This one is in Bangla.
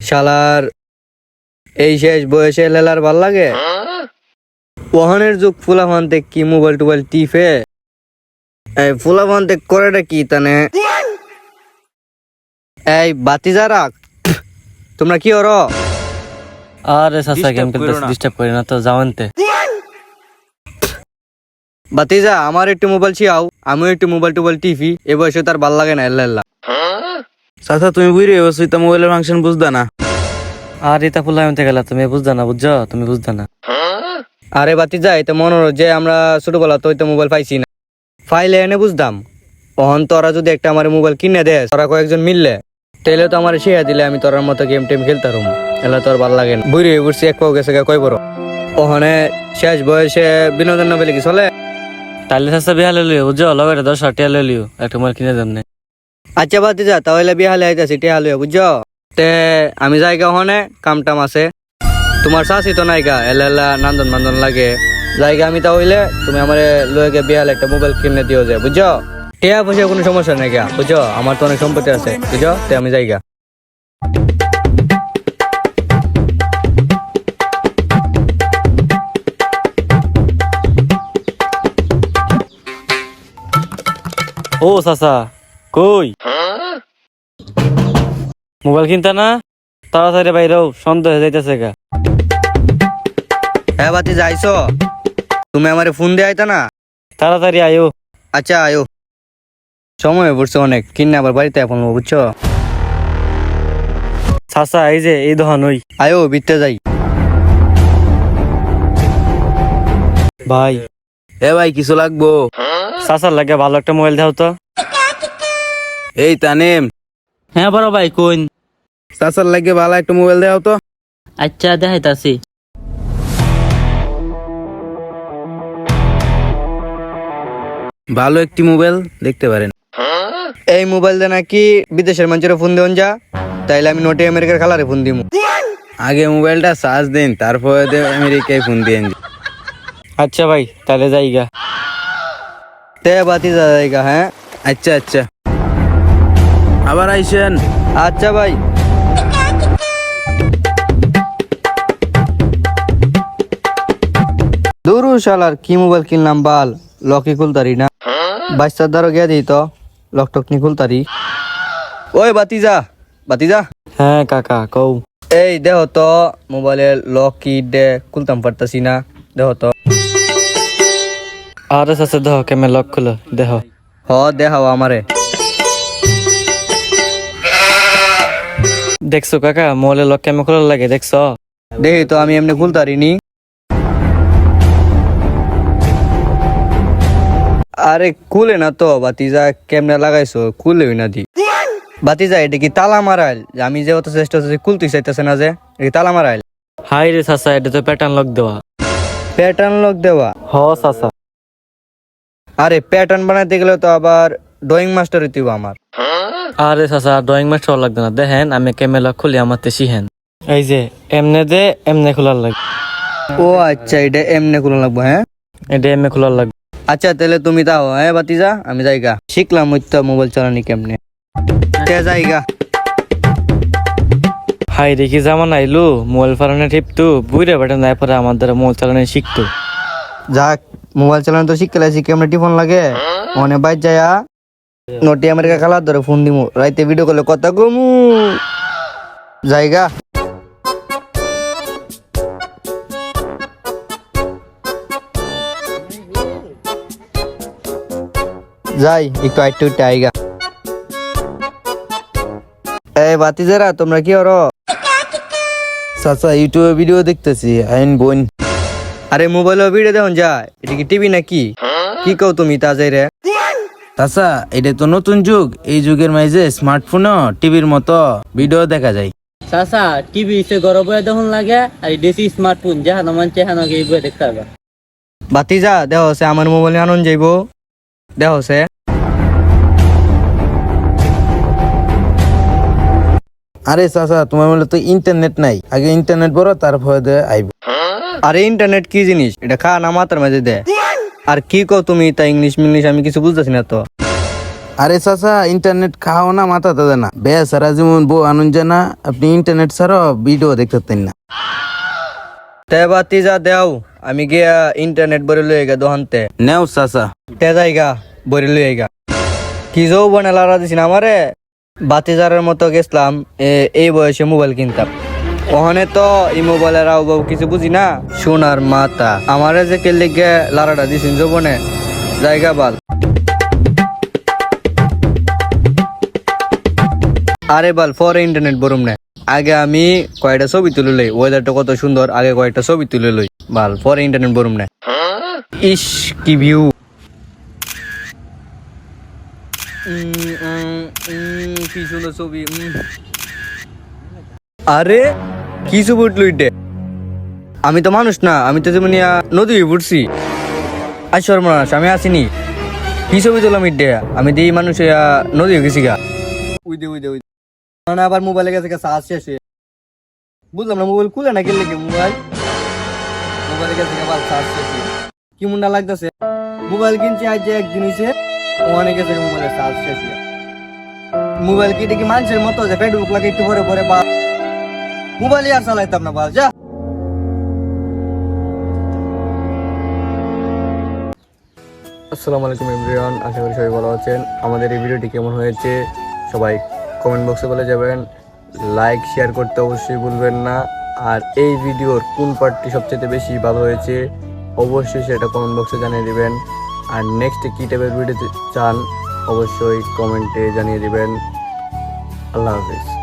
শালার এই শেষ বয়সে লেলার ভালো লাগে? ওহানের যুগ ফুলাফান্তে কি মোবাইল টোবাইল টিফে এই ফুলাফান্তে করেটা কি তানে? এই বাতি যারা তোমরা কি ওর আরে সাসা গেম না। ডিস্টার্ব করি না তো যাওয়ানতে বাতিজা আমার একটু মোবাইল ছিয়াও আমিও একটু মোবাইল টোবাইল টিভি এ বয়সে তার ভালো লাগে না এল্লা এল্লা। চাচা তুমি বুঝরে বসে তো মোবাইলের ফাংশন বুঝদা না। আর এটা ফুলা আনতে গেলা তুমি বুঝদা না বুঝছ? তুমি বুঝদা না। আরে বাতিজা এটা মনে হলো যে আমরা ছোটবেলা তো ওইটা মোবাইল পাইছি না। ফাইলে এনে বুঝতাম অহন তোরা যদি একটা আমার মোবাইল কিনে দে তোরা কয়েকজন মিললে। তাইলে তো আমার শিয়া দিলে আমি তোরার মতো গেম টেম খেলতাম এলা তোর ভালো লাগে না। বুড়ি ঘুরছি এক পাও গেছে গা কই বড়? ওখানে শেষ বয়সে বিনোদন নবেলে কি চলে? তাহলে সাসা বিয়া লিও বুঝছ? লগে দশ হাটিয়া লিও একটা মোবাইল কিনে দেন আচ্ছা বাতিজা তাহলে বিহালে আইতাছি টিয়া হালুয়া বুঝছ? তে আমি যাই গা ওখানে কাম টাম আছে। তোমার শাসি তো নাই গা এলা এলা নান্দন নান্দন লাগে। জায়গা আমি তা হইলে তুমি আমার লয়ে গিয়ে বিহালে একটা মোবাইল কিনে দিও যে বুঝছ? টিয়া পয়সা কোনো সমস্যা নাই গা বুঝছ আমার তো অনেক সম্পত্তি আছে বুঝছ তে আমি যাই গা ও সাসা কই? মোবাইল কিনতা না? তাড়াতাড়ি বাইরেও সন্দেহ হয়ে যাইতেছে গা। হ্যাঁ বাতি যাইছো? তুমি আমারে ফোন দিয়ে আইতা না? তাড়াতাড়ি আয়ো। আচ্ছা আয়ো। সময় পড়ছে অনেক কিনে আবার বাড়িতে এখন বুঝছ? সাসা এই যে এই দহন ওই। আয়ো বিতে যাই। ভাই। এ ভাই কিছু লাগবো? সাসার লাগে ভালো একটা মোবাইল দাও তো। এই তানিম। হ্যাঁ বড় ভাই কোন চাচার লাগে ভালো একটা মোবাইল দেও তো। আচ্ছা দেখাইতাছি। ভালো একটি মোবাইল দেখতে পারেন। এই মোবাইল দিয়ে নাকি বিদেশের মানুষের ফোন দেন যা তাইলে আমি নোটে আমেরিকার খালারে ফোন দিমু। আগে মোবাইলটা চার্জ দিন তারপরে আমেরিকায় ফোন দিয়ে আচ্ছা ভাই তাহলে যাই গা তে বাতি যা জায়গা হ্যাঁ? আচ্ছা আচ্ছা। আবার আইসেন। আচ্ছা ভাই। দূরু শালার কি মোবাইল কিনলাম বাল? লকি খুলতারি না? বাচ্চার দ্বারা গিয়ে দিই তো লক টক নি খুলতারি ওই বাতিজা বাতিজা। হ্যাঁ কাকা কও। এই দেহ তো মোবাইলের লক কি দে খুলতাম পারতাছি না দেহ তো। আরে সাসা দেহ কেমন লক খুলো? দেহ। হ দেখাও আমারে। দেখছ কাকা মোবাইলে লক কেমন খোলা লাগে দেখছ? দেখি তো আমি এমনি খুলতারিনি। আরে খুলে না তো বাতিজা কেমনে লাগাইছো? খুলে না দি। বাতিজা এটা কি তালা মারাইল? আমি যে অত চেষ্টা করতেছি খুলতে চাইতেছে না যে এটা তালা মারাইল? হাই রে সাসা এটা তো প্যাটার্ন লক দেওয়া। প্যাটার্ন লক দেওয়া? হ সাসা আরে প্যাটার্ন বানাইতে গেলে তো আবার ড্রয়িং মাস্টার হইতে আমার। আরে সাসা ড্রয়িং মাস্টার লাগবে না। দেখেন আমি লক খুলি আমার তে শিখেন। এই যে এমনে দে এমনে খোলার লাগে ও আচ্ছা এটা এমনি খুলে লাগবো হ্যাঁ? এটা এমনে খোলার লাগবে। আচ্ছা তাহলে তুমি তাও হ্যাঁ বাতিজা আমি যাইগা শিখলাম ওই তো মোবাইল চালানি কেমনে। যাইগা হাই দেখি জামান আইলু মোবাইল ফারানে টিপতু বুড়ে বেটা নাই পরে আমার দ্বারা মোবাইল চালানো শিখতো। যাক মোবাইল চালানো তো শিখে লাইছি কেমনে টিফোন লাগে? মনে বাইর যায়া নটি আমেরিকা খেলার ধরে ফোন দিমু রাইতে ভিডিও করলে কথা কমু। জায়গা। যাই একটু আইটু আইগা। এই বাতিজারা তোমরা কি করো? চাচা ইউটিউবে ভিডিও দেখতেছি আইন বোন। আরে মোবাইল ভিডিও দেখুন যায় এটা কি টিভি নাকি? কি কও তুমি তা যাই রে। চাচা এটা তো নতুন যুগ। এই যুগের মাঝে স্মার্টফোনও টিভির মতো ভিডিও দেখা যায়। চাচা টিভি সে গরম বয়ে দেখুন লাগে আর দেশি স্মার্টফোন যাহানো মান চেহানো এই বয়ে দেখতে হবে। বাতিজা দেহ সে আমার মোবাইল আনন্দ যাইব। দেহ সে আরে চাচা তোমার বলে তো ইন্টারনেট নাই। আগে ইন্টারনেট বড় তারপরে দে আইব। আরে ইন্টারনেট কি জিনিস? এটা খা না মাথার মাঝে দে। আর কি কও তুমি তা ইংলিশ মিংলিশ আমি কিছু বুঝতেছি না তো। আরে চাচা ইন্টারনেট খাও না মাথা তাদের না। বে সারা যেমন বউ আনুন জানা আপনি ইন্টারনেট ছাড়াও ভিডিও দেখতে না। তে বাতি যা দেও। আমি গিয়া ইন্টারনেট বরে লয়ে গা দোহানতে। নেও চাচা। তে যাইগা বরে লয়ে গা কি যৌ বনে লারা দিছি না আমারে? বাতিজারের মতো গেছিলাম এই বয়সে মোবাইল কিনতাম। ওখানে তো এই মোবাইলের আউ বাউ কিছু বুঝি না? সোনার মাতা আমারে যে কে লিগে লারাটা দিছিন যৌবনে? জায়গা বাল। আরে বাল পরে ইন্টারনেট বরুম না। আগে আমি কয়েকটা ছবি তুলে লই? ওয়েদারটা কত সুন্দর, আগে কয়েকটা ছবি তুলে লই? ভালো পরে ইন্টারনেট বরুম না। ইস, কি ভিউ আরে, কি ছবি উঠল আমি তো মানুষ না, আমি তো যেমন নদী উঠছি। আজ সর্বনাশ, আমি আসিনি। কি ছবি তুলাম ইটে আমি দিই মানুষ নদী গেছি গা। উই দে উই দে মানে আবার মোবাইলে গেছে চার্জ শেষ হয়ে বুঝলাম না মোবাইল খুলে না গেলে কি মোবাইল মোবাইলে গেছে আবার চার্জ। কি মুন্ডা লাগতেছে? মোবাইল কিনছি আজ যে একদিন হয়েছে অনেক গেছে মোবাইলের চার্জ শেষ। মোবাইল কি দেখি মানুষের মতো যে ফেসবুক লাগে একটু পরে পরে বা মোবাইল আর চালাইতাম না বাল যা। আসসালামু আলাইকুম এভরিওয়ান, আশা করি সবাই ভালো আছেন। আমাদের এই ভিডিওটি কেমন হয়েছে, সবাই কমেন্ট বক্সে বলে যাবেন। লাইক শেয়ার করতে অবশ্যই ভুলবেন না। আর এই ভিডিওর কোন পার্টটি সবচেয়ে বেশি ভালো হয়েছে, অবশ্যই সেটা কমেন্ট বক্সে জানিয়ে দেবেন। আর নেক্সট কী টাইপের ভিডিও চান, অবশ্যই কমেন্টে জানিয়ে দেবেন। আল্লাহ হাফিজ।